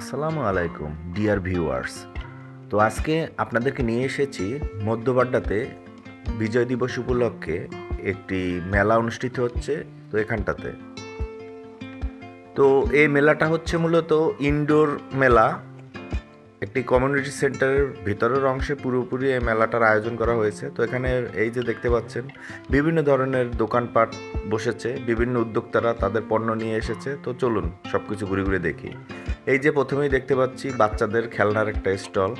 আসসালামু আলাইকুম, dear viewers. তো আজকে আপনাদেরকে নিয়ে এসেছি মধ্যবাড্ডাতে বিজয় দিবস উপলক্ষে একটি মেলা অনুষ্ঠিত হচ্ছে তো এখানটাতে। তো এই মেলাটা হচ্ছে মূলত ইনডোর মেলা। একটি কমিউনিটি সেন্টারের ভিতরের অংশে পুরোপুরি এই মেলাটার আয়োজন করা হয়েছে। তো এখানে এই যে দেখতে পাচ্ছেন, বিভিন্ন ধরনের দোকানপাট বসেছে, বিভিন্ন উদ্যোক্তারা তাদের পণ্য নিয়ে এসেছে। তো চলুন সব কিছু ঘুরে ঘুরে দেখি। এই যে প্রথমেই দেখতে পাচ্ছি বাচ্চাদের খেলনার একটা স্টল,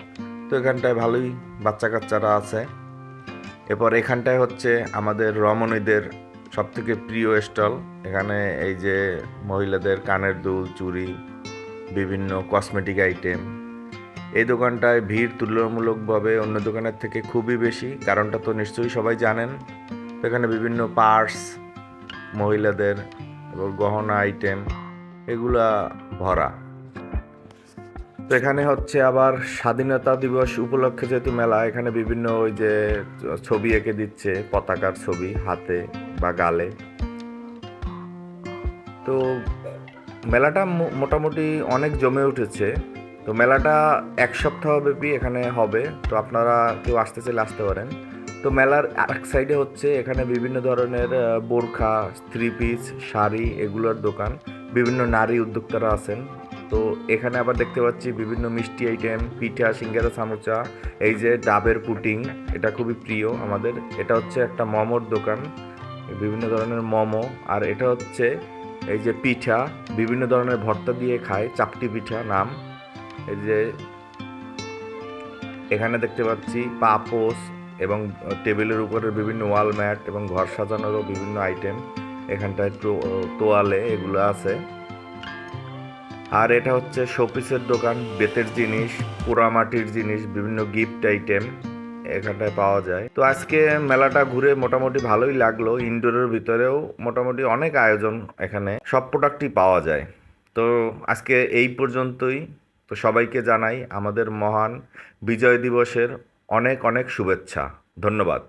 তো এখানটায় ভালোই বাচ্চা কাচ্চারা আছে। এরপর এখানটায় হচ্ছে আমাদের রমণীদের সব থেকে প্রিয় স্টল। এখানে এই যে মহিলাদের কানের দুল, চুড়ি, বিভিন্ন কসমেটিক আইটেম। এই দোকানটায় ভিড় তুলনামূলকভাবে অন্য দোকানের থেকে খুবই বেশি, কারণটা তো নিশ্চয়ই সবাই জানেন। এখানে বিভিন্ন পার্টস মহিলাদের গহনা আইটেম, এগুলা ভরা। এখানে হচ্ছে আবার স্বাধীনতা দিবস উপলক্ষে যেহেতু মেলা, এখানে বিভিন্ন ওই যে ছবি এঁকে দিচ্ছে, পতাকার ছবি, হাতে বা গালে। তো মেলাটা মোটামুটি অনেক জমে উঠেছে। তো মেলাটা এক সপ্তাহ ব্যাপী এখানে হবে, তো আপনারা কেউ আসতে চাইলে আসতে পারেন। তো মেলার আরেক সাইডে হচ্ছে এখানে বিভিন্ন ধরনের বোরখা, থ্রি পিস, শাড়ি এগুলোর দোকান। বিভিন্ন নারী উদ্যোক্তারা আছেন। তো এখানে আবার দেখতে পাচ্ছি বিভিন্ন মিষ্টি আইটেম পিঠা, সিঙ্গারা, সামোচা, এই যে ডাবের পুটিং, এটা খুবই প্রিয় আমাদের। এটা হচ্ছে একটা মোমোর দোকান, বিভিন্ন ধরনের মোমো, আর এটা হচ্ছে এই যে পিঠা, বিভিন্ন ধরনের ভর্তা দিয়ে খায়, চাপটি পিঠা নাম। এই যে এখানে দেখতে পাচ্ছি পাপোস এবং টেবিলের উপরে বিভিন্ন ওয়াল ম্যাট এবং ঘর সাজানোরও বিভিন্ন আইটেম এখানটায় তোয়ালে এগুলো আছে। আর এটা হচ্ছে শোপিসের দোকান, বেতের জিনিস, পোড়ামাটির জিনিস, বিভিন্ন গিফট আইটেম এখানটায় পাওয়া যায়। তো আজকে মেলাটা ঘুরে মোটামুটি ভালোই লাগল। ইনডোরের ভিতরেও মোটামুটি অনেক আয়োজন এখানে, সব প্রোডাক্টই পাওয়া যায়। তো আজকে এই পর্যন্তই। তো সবাইকে জানাই আমাদের মহান বিজয় দিবসের অনেক অনেক শুভেচ্ছা। ধন্যবাদ।